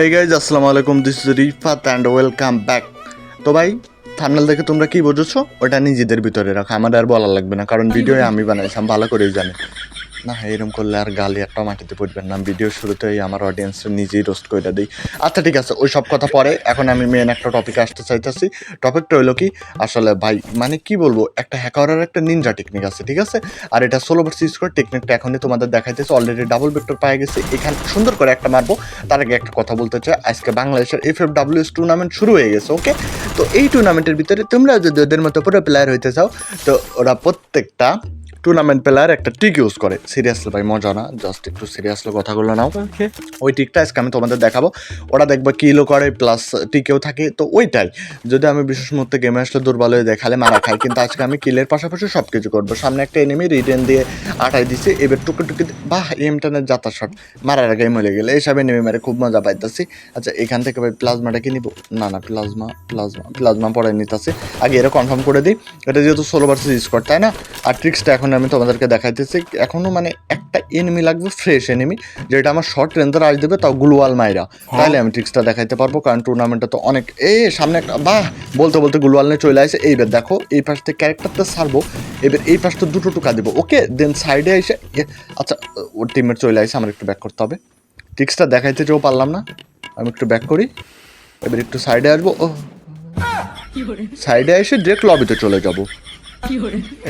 এই গাইজ আসসালামু আলাইকুম this is Rifat and welcome back তো ভাই থামনাল দেখে তোমরা কি বুঝেছ? ওটা নিজেদের ভিতরে রাখো আমার আর বলা লাগবে না কারণ ভিডিও আমি বানাইছি আমি ভালো করেই জানি। না এরকম করলে আর গালি একটা মাটিতে পড়বেন না। ভিডিও শুরুতেই আমার অডিয়েন্স নিজেই রোস্ট করে দিই। আচ্ছা ঠিক আছে, ওই সব কথা পরে। এখন আমি মেন একটা টপিকে আসতে চাইতেছি। টপিকটা হলো কি, আসলে ভাই মানে কি বলব, একটা হ্যাকারের একটা নিনজা টেকনিক আছে, ঠিক আছে? আর এটা ষোলো ভার্সেস স্কোর টেকনিকটা এখনই তোমাদের দেখাইতেছে। অলরেডি ডাবল ভেক্টর পায়ে গেছে। এখানে সুন্দর করে একটা মারবো। তার আগে একটা কথা বলতে চাই। আজকে বাংলাদেশের এফ এফ ডাব্লিউএস টুর্নামেন্ট শুরু হয়ে গেছে ওকে তো এই টুর্নামেন্টের ভিতরে তোমরা যদি ওদের মতো পুরো প্লেয়ার হইতে চাও, তো ওরা প্রত্যেকটা টুর্নামেন্ট প্লেয়ার একটা টিক ইউজ করে। সিরিয়াসলি ভাই মজা না? জাস্ট একটু সিরিয়াসলি কথাগুলো নাও। ওই টিকটা আজকে আমি তোমাদের দেখাবো। ওরা দেখবে কিলো করে প্লাস টিকেও থাকে। তো ওইটাই। যদি আমি বিশেষ মুহূর্তে গেমে আসলে দুর্বল হয়ে দেখালে মারা খাই কিন্তু আজকে আমি কিলের পাশাপাশি সব কিছু করব। সামনে একটা এনিমি রিটেন দিয়ে আটাই দিছে। এবার টুকে টুকে বাহ এমটানের যাতা শট মারার আগে মরে গেলে। এইসব এনিমি মারে খুব মজা পাইতেছি। আচ্ছা এখান থেকে ভাই প্লাজমাটা কি নিবো? না না প্লাজমা প্লাজমা প্লাজমা পরে নিতেছি। আগে এটা কনফার্ম করে দিই। এটা যেহেতু ষোলো ভার্সেস স্কোয়াড তাই না? আর ট্রিক্সটা এখন আমি তোমাদেরকে দেখাইতেছি এখনও মানে একটা এনিমি লাগবে ফ্রেশ এনিমি যেটা আমার শর্ট রেঞ্জার আজ দেবে তাও গ্লুয়াল মাইরা। তাহলে আমি ট্রিক্সটা দেখাইতে পারব কারণ টুর্নামেন্টটা তো অনেক এ সামনে একটা বাহ! বলতে বলতে গ্লুয়াল নিয়ে চলে আসে। এইবার দেখো এই পাশ থেকে ক্যারেক্টারটা সারবো এবার এই পাশটা দুটো টুকা দেবো। ওকে দেন সাইডে এসে এ, আচ্ছা ওর টিমের চলে আসে আমার একটু ব্যাক করতে হবে। ট্রিক্সটা দেখাইতে যেও পারলাম না আমি একটু ব্যাক করি। এবার একটু সাইডে আসব ও সাইডে এসে ডিরেক্ট লবিতে চলে যাব।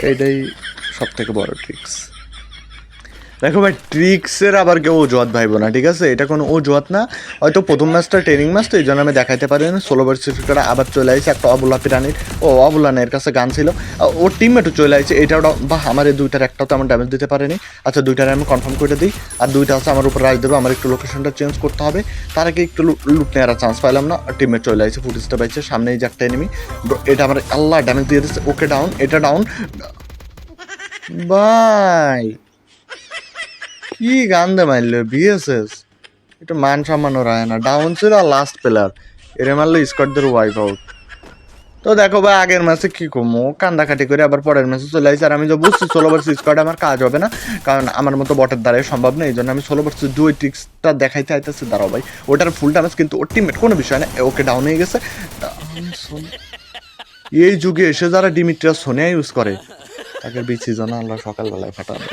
এইটাই সব থেকে বড় ট্রিক্স দেখো ভাই ট্রিক্সের আবার কেউ অজুহাত ভাইবো না, ঠিক আছে? এটা কোনো অজুহাত না। হয়তো প্রথম ম্যাচটা ট্রেনিং ম্যাচ তো এই জন্য আমি দেখাইতে পারি না। ষোলো ভার্সিটিটা আবার চলে আসছে একটা অবুলা পিরানির। ও অবুলানের কাছে গান ছিল। ওর টিমমেটও চলে আসছে এটা ওটা বা আমার এই দুইটার একটাও তো আমার ড্যামেজ দিতে পারেনি। আচ্ছা দুইটার আমি কনফার্ম করে দিই। আর দুইটা আছে আমার উপর রাজ দেবে, আমার একটু লোকেশনটা চেঞ্জ করতে হবে। তার আগে একটু লুট নেওয়ার চান্স পাইলাম না। টিমমেট চলে আসছে ফুটেজটা পাইছে, সামনেই যে একটা এনিমি এটা আমার আল্লাহ ড্যামেজ দিয়ে দিচ্ছে ওকে ডাউন এটা ডাউন বাই কি গান দে মারলো বিএসএস এটা মান সম্মান রায় না। ডাউন ছিল আর লাস্ট প্লেয়ার এরে মারলো স্কটদের ওয়াইফ আউট তো দেখো ভাই, আগের ম্যাচে কি কমো কান্দাকাটি করে আবার পরের ম্যাচে চলে আসছে আর আমি যে বুঝছি, ষোলো ভার্সেস স্কোয়াড আমার কাজ হবে না। কারণ আমার মতো বটের দ্বারাই সম্ভব না। এই জন্য আমি ষোলো ভার্সেস দুই ট্রিক্সটা দেখাইতে আইতেছি। দাঁড়াও ভাই, ওটার ফুল ড্যামেজ কিন্তু ওর কোনো বিষয় না। ওকে ডাউন হয়ে গেছে। এই যুগে এসে যারা ডিমিট্রিয়া সোনিয়া ইউজ করে তাকে বিচি জানা আল্লাহ সকালবেলায় ফাটাবে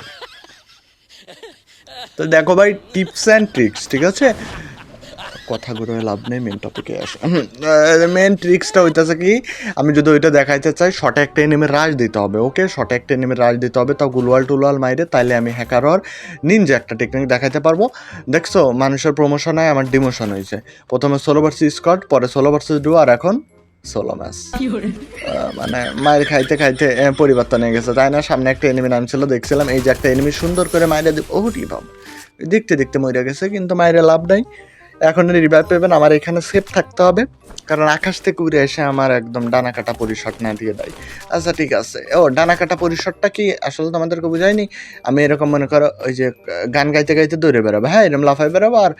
তো দেখো ভাই, টিপস অ্যান্ড ট্রিক্স, ঠিক আছে? কথা কথাগুলো লাভ নেই মেন টপিকে আসে। মেন ট্রিক্সটা হইতেছে কি, আমি যদি ওইটা দেখাইতে চাই শর্টে একটা এনিমের রাজ দিতে হবে ওকে শর্টে একটা এনিমের রাজ দিতে হবে, তাও গুলওয়াল টুলওয়াল মাইরে, তাইলে আমি হ্যাকার হওয়ার নিনজা একটা টেকনিক দেখাইতে পারব। দেখছ, মানুষের প্রমোশন হয় আমার ডিমোশন হয়েছে প্রথমে ষোলো ভার্সেস স্কট পরে ষোলো ভার্সেস ডু আর এখন ষোলো ম্যাচ মানে মায়ের খাইতে খাইতে পরিবর্তন হয়ে গেছে। তাই না? সামনে একটা এনিমি নাম ছিল দেখছিলাম এই যে একটা এনিমি সুন্দর করে মায়েরা দিব ও রি বাবা দেখতে দেখতে মরে গেছে কিন্তু মায়ের লাভ নাই। এখন রিভাইভ পেবেন আমার এখানে সেফ থাকতে হবে। কারণ আকাশ থেকে উড়ে এসে আমার একদম ডানা কাটা পরিশট না দিয়ে দেয়। আচ্ছা ঠিক আছে। ও ডানা কাটা পরিশটটা কি? আসলে তোমাদেরকে বুঝাইনি। আমি এরকম মনে করো, ওই যে, গান গাইতে গাইতে দৌড়ে বেরোবো। হ্যাঁ এরকম লাফাই বেরোবো আর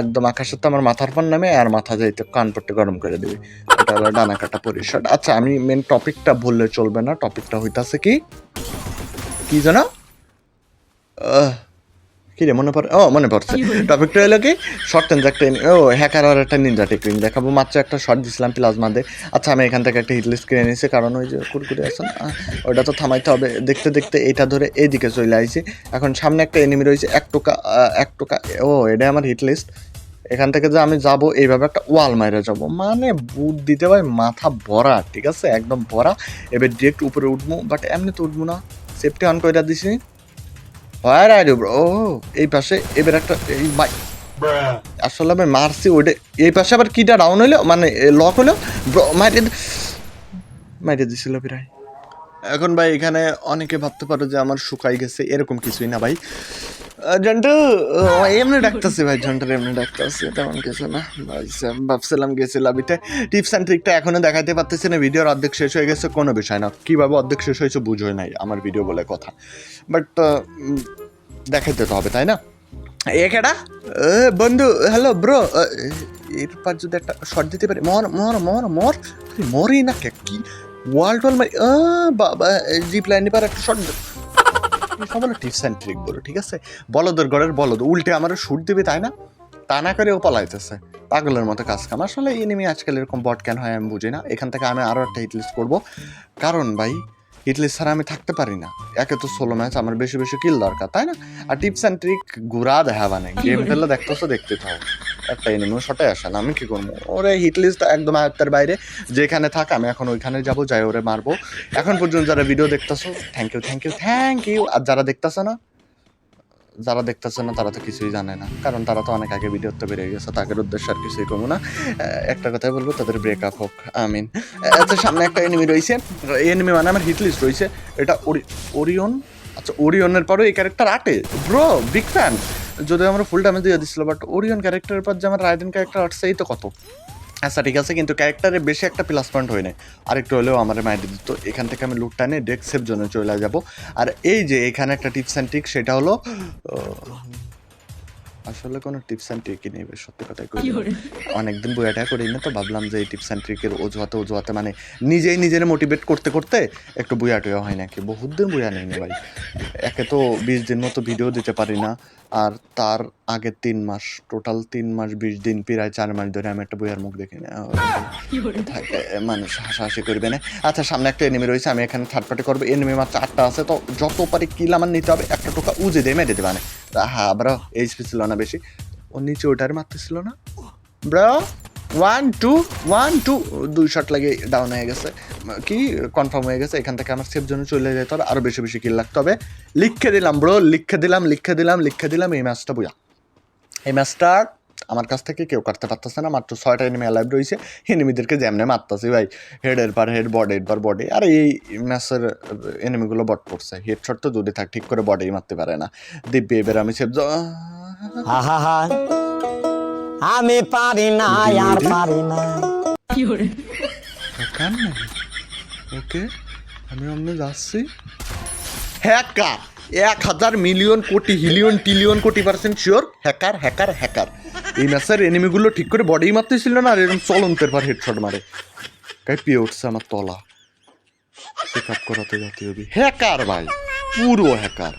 একদম আকাশের তো আমার মাথার পর নামে আর মাথা যাইতে কান পট্টে গরম করে দেবে। এটা হলো ডানা কাটা পরিশট আচ্ছা আমি মেন টপিকটা বললে চলবে না। টপিকটা হইতাছে কি? কি জানো কি রে মনে পড়ে ও মনে পড়ছে। টপিকটা হলো কি? শর্ট টেন্স একটা ও হ্যাকার আর একটা নিনজা টেকনিক দেখাবো মাত্র একটা শর্ট দিছিলাম প্লাজমা দিয়ে আচ্ছা আমি এখান থেকে একটা হিটলিস্ট কিনে নিয়েছি কারণ ওই যে কুরকুরে আছে না ওটা তো থামাইতে হবে। দেখতে দেখতে এইটা ধরে এইদিকে চলে আইছি। এখন সামনে একটা এনিমি রয়েছে এক টোকা এক টোকা ও এটা আমার হিট লিস্ট এখান থেকে যে আমি যাব এইভাবে একটা ওয়াল মাইরে যাব। মানে বুট দিতে ভাই মাথা ভরা ঠিক আছে? একদম ভরা। এবার ডিরেক্ট উপরে উঠবো বাট এমনি তো উঠবো না। সেফটি অন করে দিছি। হয় আর ব্রো ও এই পাশে এবার একটা এই বাই আসলে আমি মারছি ওইটা। এই পাশে আবার কিটা ডাউন হইল? মানে লক হলো ব্রো মাইটে মাইরে দিছিল প্রায়। এখন ভাই এখানে অনেকে ভাবতে পারো যে আমার শুকাই গেছে এরকম কিছুই না ভাই। জন্টু এমনি ডাকতেছি ভাই, জন্টার এমনি ডাকতেছি, তেমন কিছু না। ভাবছিলাম গেছি লাভিতে টিপস অ্যান্ড ট্রিকটা এখনও দেখাতে পারতেছি না, ভিডিওর অর্ধেক শেষ হয়ে গেছে, কোনো বিষয় না। কীভাবে অর্ধেক শেষ হয়েছে বুঝোই নাই, আমার ভিডিও বলে কথা। বাট দেখাইতে তো হবে, তাই না? একেডা বন্ধু, হ্যালো, ব্রো এরপর যদি একটা শর্ট দিতে পারি, মর মর মর মর, আরে মরি না কে, কি ওয়াল টল মারি বাবা জিপ লাইনে পার একটা শর্ট সব হলো টিপস অ্যান্ড ট্রিক বলো ঠিক আছে? বলদের ঘরের বলদ উল্টে আমার শুট দিবে তাই না? তা না করে ও পালাইতেছে। পাগলের মতো কাজ কাম। আসলে এনিমি আজকাল এরকম বট কেন হয় আমি বুঝি না। এখান থেকে আমি আরও একটা হিট লিস্ট করব। কারণ ভাই হিট লিস্ট ছাড়া আমি থাকতে পারি না। একে তো ষোলো ম্যাচ আমার বেশি বেশি কিল দরকার তাই না? আর টিপস অ্যান্ড ট্রিক ঘুরা দেখাবা নেই গেম খেললে দেখতেছো দেখতে থাও। একটা এনিমি শটে আসে না, আমি কি করব? ওরে হিট লিস্ট একদম আয়ত্তের বাইরে, যেখানে থাক আমি এখন ওইখানে যাব, যাই ওরে মারবো। এখন পর্যন্ত যারা ভিডিও দেখতেছো thank you thank you thank you আর যারা দেখতেছে না, যারা দেখতেছে না, তারা তো কিছুই জানে না। কারণ তারা তো অনেক আগে ভিডিওতে বেরিয়ে গেছে তাদের উদ্দেশ্য আর কিছুই করব না। একটা কথাই বলব, তাদের ব্রেকআপ হোক, আমিন। আচ্ছা সামনে একটা এনিমি রয়েছে। এনিমি মানে আমার হিট লিস্ট রয়েছে, এটা ওরি- ওরিয়ন? আচ্ছা ওরিয়নের পরও এই ক্যারেক্টার আটে। ব্রো বিগ ফ্যান যদি আমরা ফুল ড্যামেজ দিয়ে দিচ্ছিল বাট ওরিয়ন ক্যারেক্টারের পর যে আমার রাইডেন ক্যারেক্টার আটছে এই তো কত? আচ্ছা ঠিক আছে কিন্তু ক্যারেক্টারে বেশি একটা প্লাস পয়েন্ট হয় না আরেকটু হলেও আমার মাইন্ডে দিত। এখান থেকে আমি লুটটা নিয়ে ডেক সেভ জন্য চলে যাব। আর এই যে এখানে একটা টিপস অ্যান্ড ট্রিক সেটা হলো আসলে কোনো টিপস অ্যান্ড ট্রিকই নেই বেশ সত্যি কথাই কই অনেকদিন বইয়াটা করি না তো ভাবলাম যে এই টিপস অ্যান্ড ট্রিকের অজুহাতে অজুহাতে মানে নিজেই নিজের মোটিভেট করতে করতে একটু বইয়াটিও হয় নাকি? বহুত দিন বইয়া নেই ভাই। একে তো বিশ দিন মতো ভিডিও দিতে পারি না। আর তার আগের তিন মাস টোটাল তিন মাস বিশ দিন প্রায় চার মাস ধরে আমি একটা বইয়ের মুখ দেখি না মানুষ হাসাহাসি করবে না। আচ্ছা সামনে একটা এনিমি রয়েছে, আমি এখানে থার্ড পার্টি করব। এনিমি মাত্র আটটা আছে, তো যত পারি কিল আমার নিতে হবে, একটা টোকা উজে দিয়ে মেরে দেবে মানে। হ্যাঁ ব্রো এইচপি ছিল না বেশি। ও নিচে ওটার মারতেছিল না? Bro one two one two দুই শট লাগে ডাউন হয়ে গেছে। কি? কনফার্ম হয়ে গেছে। এখান থেকে আমার সেফ জন্য চলে যেতে হবে আরও বেশি বেশি কিল লাগতে। হবে লিখে দিলাম ব্রো লিখে দিলাম লিখে দিলাম লিখে দিলাম এই ম্যাচটা বুঝা এই ম্যাচটা আমার কাছ থেকে কেউ কাটতে পারতেছে না। মাত্র ছয়টা এনিমি অ্যালাইভ রয়েছে। এনিমিদেরকে যেমনে মারতেছি ভাই। হেডের পর হেড বডির পর বডি আর এই ম্যাচের এনিমিগুলো বট করছে। হেডশট তো যদি থাক, ঠিক করে বডি মারতে পারে না। দিব্যি, এবার আমি সেভ আহা আমি পারি না আর পারি না। কান নাই ওকে আমি অমনে যাচ্ছি। হ্যাকার এক হাজার মিলিয়ন কোটি হিলিয়ন trillion crore percent sure hacker hacker hacker এই ম্যাচের এনিমিগুলো ঠিক করে বডি মারতেছিল না আর এরকম চলন্তের পর হেডশট মারে। কাই পেয়ে উঠছে আমার তলা। চেক আপ করাতে জাতীয় হ্যাকার ভাই পুরো হ্যাকার